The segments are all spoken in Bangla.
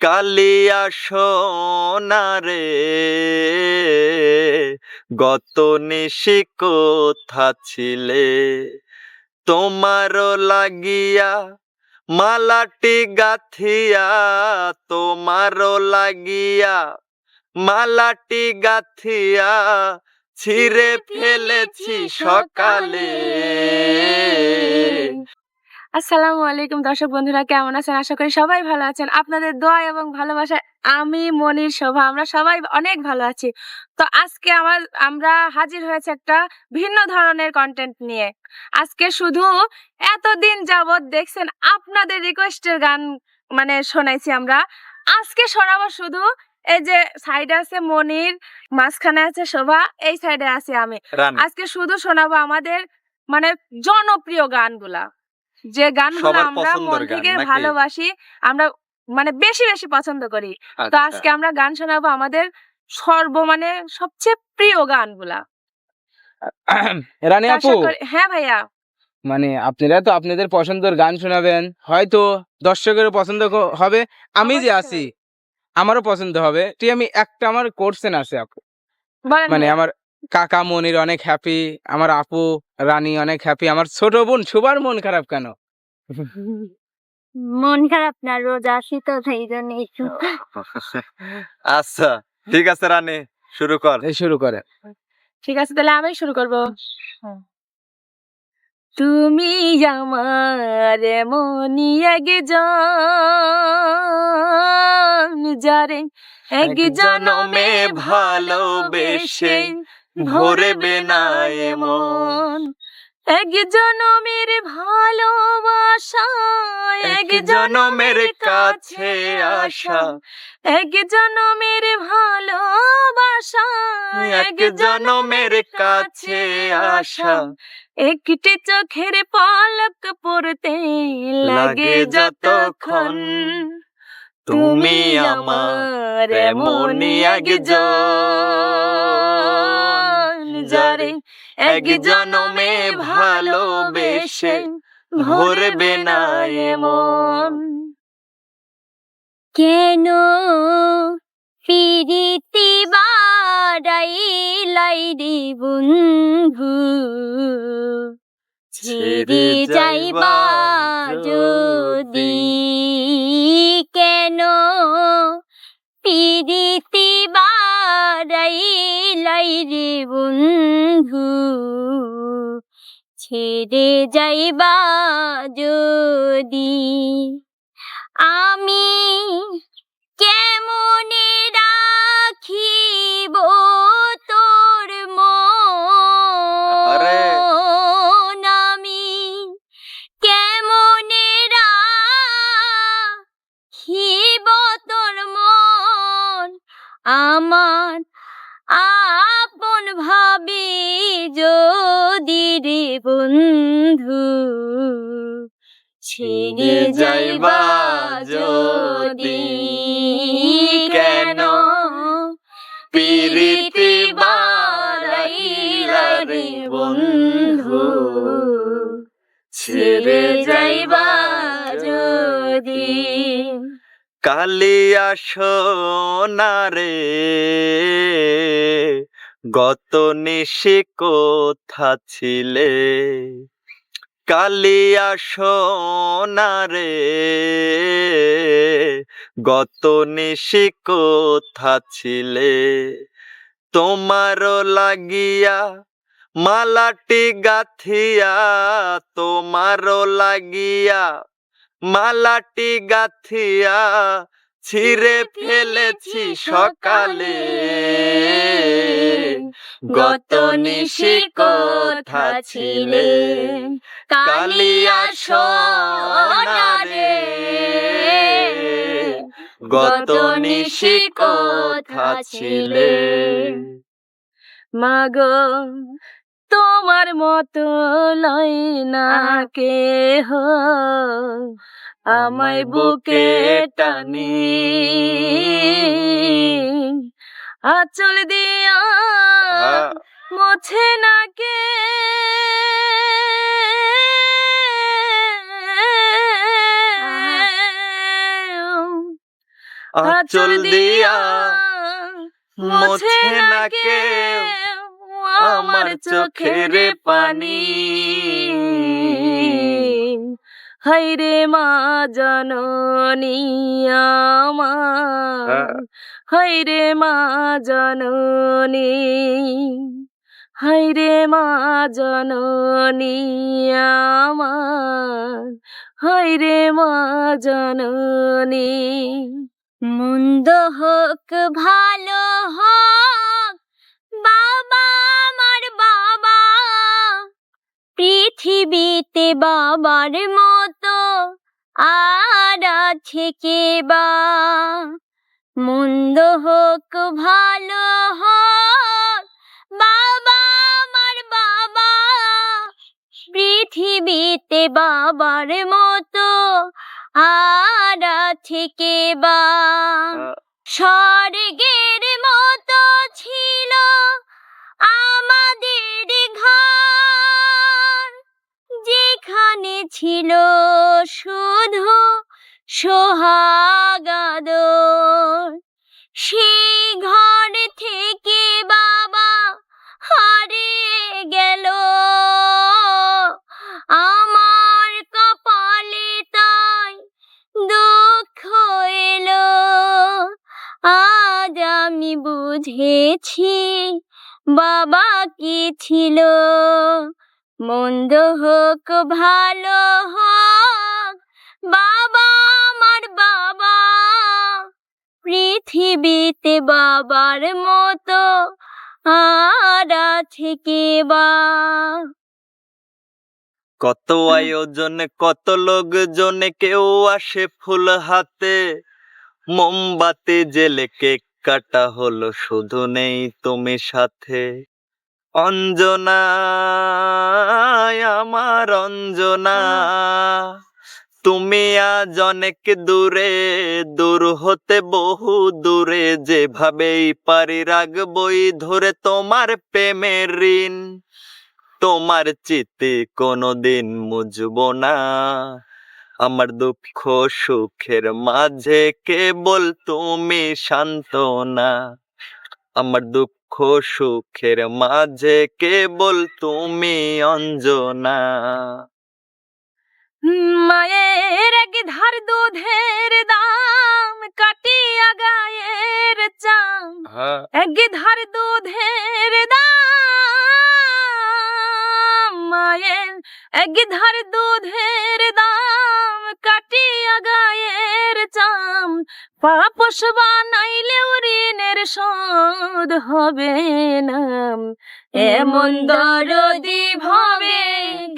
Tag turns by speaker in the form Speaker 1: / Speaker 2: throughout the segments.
Speaker 1: কালিয়া সোনারে গত নিশি কোথা ছিলে? তোমারও লাগিয়া মালাটি গাথিয়া, তোমারও লাগিয়া মালাটি গাথিয়া ছিঁড়ে ফেলেছি সকালে।
Speaker 2: আসসালামু আলাইকুম দর্শক বন্ধুরা কেমন আছেন? আশা করি সবাই ভালো আছেন। আপনাদের দোয়া এবং ভালোবাসায় আমি মনির শোভা আমরা সবাই অনেক ভালো আছি। তো আজকে আমার আমরা হাজির হয়েছে একটা ভিন্ন ধরনের কন্টেন্ট নিয়ে। আজকে শুধু এতদিন যাবত দেখছেন আপনাদের রিকোয়েস্টের গান মানে শোনাইছি আমরা। আজকে শোনাবো শুধু এই যে সাইডে আছে মনির মাঝখানে আছে শোভা এই সাইডে আছি আমি। আজকে শুধু শোনাবো আমাদের মানে জনপ্রিয় গানগুলা। যে গানগুলো আমরা মন থেকে ভালোবাসি আমরা মানে বেশি বেশি পছন্দ করি। তো
Speaker 1: আচ্ছা।
Speaker 2: আজকে আমরা গান শোনাবো আমাদের সর্ব মানে সবচেয়ে প্রিয় গানগুলা।
Speaker 3: রানী আপু।
Speaker 2: হ্যাঁ ভাইয়া।
Speaker 3: মানে আপনারা তো আপনাদের পছন্দের গান শোনাবেন হয়তো দর্শকেরও পছন্দ হবে। আমি যে। আছি আমারও পছন্দ হবে। ঠিক আমি একটা আমার কোর্সেন আছে আপু। মানে আমার কাকা মনির অনেক হ্যাপি আমার আপু রানী অনেক হ্যাপি আমার ছোট বোন সুবার মন খারাপ কেন?
Speaker 4: মন খারাপ না রোজ আসি তো সেই জন্য একটু
Speaker 1: আচ্ছা ঠিক আছে রানী শুরু কর।
Speaker 3: এই শুরু করে
Speaker 2: ঠিক আছে তাহলে আমি শুরু করব। তুমি আমার মনি একজন যারে এক জনমে ভালোবেসে ভরবে না এমন এক জনমের ভালোবাসা
Speaker 1: এক জনমের কাছে আসা।
Speaker 2: এক জনমের ভালোবাসা
Speaker 1: এক জনমের কাছে আসা।
Speaker 2: একটি চোখের পালক পড়তে লাগে যতক্ষণ।
Speaker 1: তুমি আমার এমনই একজন। এক জনমে ভালোবেসে ভরবে না এমন।
Speaker 4: কেন ফিরিতি বাড়াই লাইরি বন্ধু? ছেড়ে যাইবা যদি। কেন পিরিতি বাড়াই লাইরি বন্ধু ছেড়ে যাইবা যদি আমি কেমনে রাখিব যদি কেন
Speaker 1: পিরিতি বাড়াইলা রে বন্ধু, ছেড়ে যাইবা
Speaker 4: যদি
Speaker 1: কালিয়া সোনারে গত নিশি কোথা ছিলে? কালিয়া সোনারে গত নিশি কোথা ছিলে? তোমারও লাগিয়া মালাটি গাথিয়া তোমারও লাগিয়া মালাটি গাথিয়া ছিঁড়ে ফেলেছি সকালে। গত নিশি কোথা ছিলে? কালিয়া সোনারে গত নিশি কোথা ছিলে?
Speaker 2: মাগো, তোমার মতো লয় না কেহ। আমায় বুকে টানি। আচল দিয়া মোছে না কে
Speaker 1: আঁচল দিয়া মোছে না কেউ আমার চোখের পানি
Speaker 2: হাইরে মা জননী আমার
Speaker 1: হ্যাঁ।
Speaker 2: হাইরে মা জননী হাইরে মা জননী আমার হাইরে মা জননী।
Speaker 4: মন্দ হোক, ভালো হোক, বাবা আমার বাবা, পৃথিবীতে বাবার মতো আর আছে কে বা? মন্দ হোক, ভালো হোক, বাবা আমার বাবা। পৃথিবীতে বাবার মতো আর আছে কে বা? স্বর্গের মতো ছিল আমাদের ঘর, যেখানে ছিল শুধু সোহাগাদর আমি বুঝেছি, বাবা কি ছিল? মন্দ হোক, ভালো হোক, বাবা আমার বাবা। পৃথিবীতে বাবার মতো আর আছে কে বা?
Speaker 1: কত আয়োজনে, কত লোকজনে কেউ আসে ফুল হাতে। মোমবাতি জেলে কেক কাটা হলো শুধু নেই তুমি সাথে। অঞ্জনা আমার অঞ্জনা। তুমি আজ অনেক দূরে, দূর হতে বহু দূরে। যেভাবেই পারি রাখবই ধরে তোমার প্রেমের ঋণ। তোমার চিতে কোনোদিন মুজব না। আমার দুঃখ সুখের মাঝে কেবল তুমি শান্তনা আমার দুঃখ সুখের মাঝে কেবল তুমি অঞ্জনা।
Speaker 2: মায়ের এক ধার দুধের দাম কাটিয়া গায়ের চাম। এক ধার দুধের দাম মায়ের এক ধার দুধের দাম কাটিয়া গায়ের চাম, পাপস বানাইলেও ঋণের শোধ হবে না এমন দরদি ভাবে,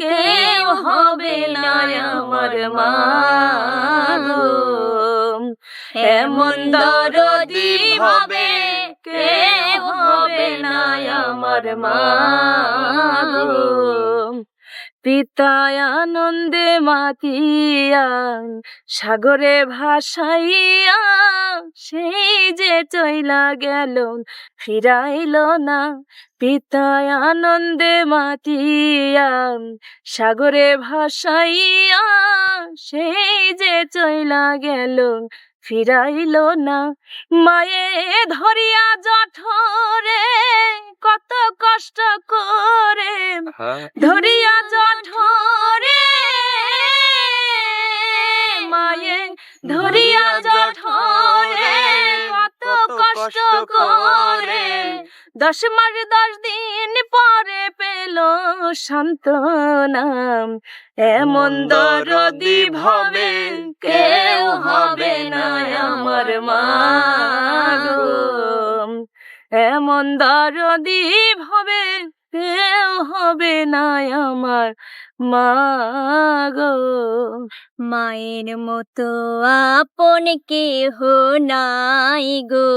Speaker 2: কেউ হবে না আমার মা। এমন দরদি ভাবে, কেউ হবে না আমার মা গো। পিতায় আনন্দে মাতিয়া, সাগরে ভাসাইয়া, সেই যে চইলা গেল, ফিরাইল না পিতায় আনন্দে মাতিয়া, সাগরে ভাসাইয়া, সেই যে চইলা গেল, ফিরাইল না মায়ে ধরিয়া জঠরে কত কষ্ট করে ধরিয়া জঠরে মায়ে ধরিয়া জঠরে কত কষ্ট করে। দশ মাস দশ দিন পরে পেল সান্ত্বনাম এমন দরদি ভাবে কেউ হবে না আমার মা এমন দরদি ভাবে কেউ হবে না আমার মা গো।
Speaker 4: মায়ের মতো আপন কেহ নাই গো।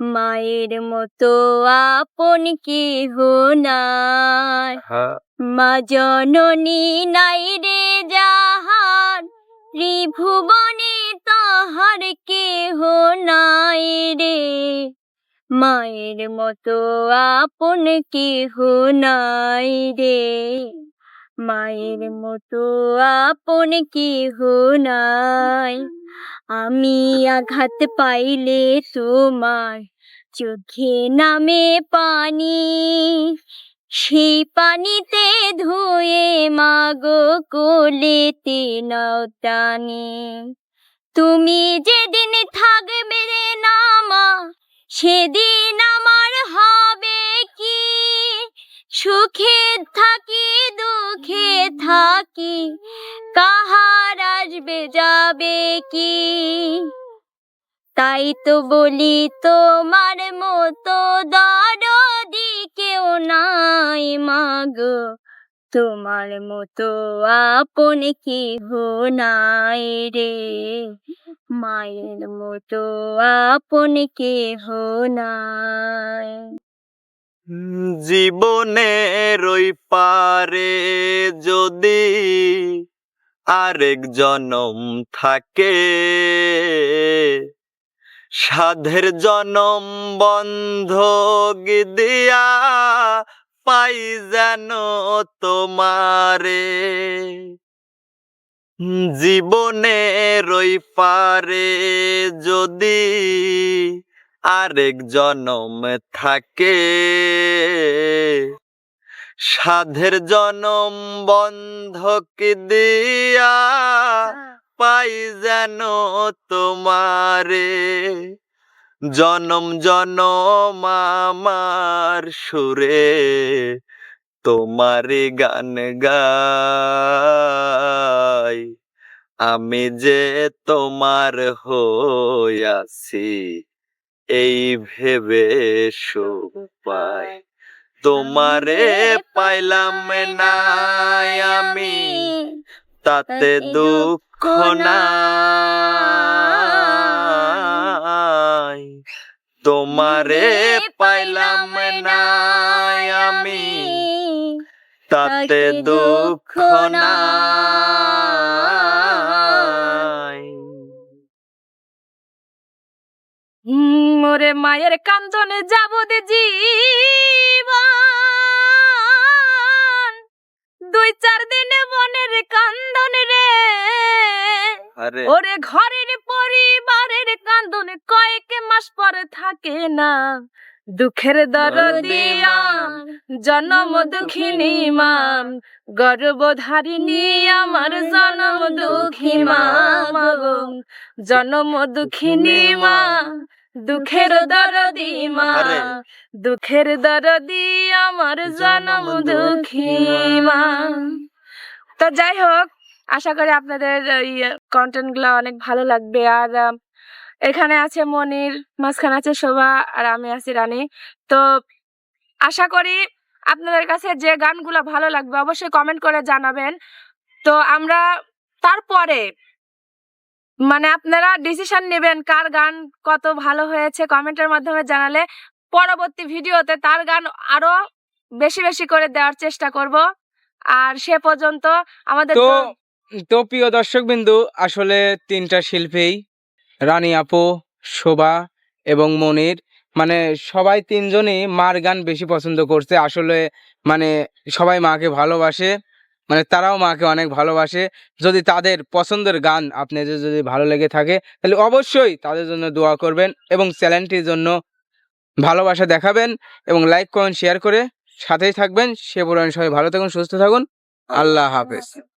Speaker 4: মায়ের মতো আপন কেহ নাই। মা জননী নাই রে যাহার ত্রিভুবনে তাহার কেহ নাই রে। মায়ের মতো আপন কেহ নাই রে। মায়ের মতো আপন কেহ নাই। আমি আঘাত পাইলে তোমার চোখে নামে পানি, সেই পানিতে ধুয়ে মাগো কোলেতে নাও টানি। তুমি যেদিন থাকবে না মা সেদিন আমার হবে কি? সুখে থাকি, দুঃখে থাকি, কাহার আসবে, যাবে কি? তাই তো বলি তোমার মতো দরদি কেউ নাই মাগো। তোমার মতো আপন কেহ নাই রে। মায়ের মতো আপন কেহ নাই।
Speaker 1: জীবনের ওই পারে যদি আরেক জনম থাকে, সাধের জনম বন্ধ দিয়া পাই যেন তোমারে? জীবনে রই পারে যদি আরেক জনম থাকে। সাধের জনম বন্ধক দিয়া পাই যেন তোমারে। জনম জনম আমার সুরে, তোমারে গান গাই। আমি যে তোমার হইয়াছি এই ভেবে সুখ পাই। তোমারে পাইলাম না আমি, তাতে দুঃখ নাই। তোমারে পাইলাম না আমি। তাতে দুঃখ নাই।
Speaker 2: হুম, ওরে মায়ের কান্দনে যাব দে জীবন। দুই চার দিনে মনের কান্দন রে। ওরে ঘরের পরিবারের কান্দনে কয়েক মাস পরে থাকে না। দুঃখের দরদিয়া জনম দুঃখিনী মাম গর্ভধারিণী আমার জনম দুঃখী মাম। জনম দুঃখিনী মা দুঃখের দরদি মা। দুঃখের দরদি আমার জনম দুঃখী মা তো যাই হোক আশা করি আপনাদের এই কন্টেন্টগুলো অনেক ভালো লাগবে। আর এখানে আছে মনির মাঝখানে আছে শোভা আর আমি আছি রানী। তো আশা করি আপনাদের কাছে যে গানগুলো ভালো লাগবে অবশ্যই কমেন্ট করে জানাবেন। তো আমরা তারপরে মানে আপনারা ডিসিশন নেবেন কার গান কত ভালো হয়েছে কমেন্টের মাধ্যমে জানালে পরবর্তী ভিডিওতে তার গান আরও বেশি বেশি করে দেওয়ার চেষ্টা করব। আর সে পর্যন্ত আমাদের তো
Speaker 3: তো- প্রিয় দর্শক বিন্দু আসলে তিনটা শিল্পী রানী আপু, শোভা এবং মনির। মানে সবাই তিনজনই মার গান বেশি পছন্দ করছে। আসলে মানে সবাই মাকে ভালোবাসে মানে তারাও মাকে অনেক ভালোবাসে। যদি তাদের পছন্দের গান আপনাদের যদি ভালো লেগে থাকে, তাহলে অবশ্যই তাদের জন্য দোয়া করবেন এবং চ্যানেলটির জন্য ভালোবাসা দেখাবেন এবং লাইক, কমেন্ট, শেয়ার করে সাথেই থাকবেন। সে পরিমাণ সবাই ভালো থাকুন, সুস্থ থাকুন। আল্লাহ হাফেজ।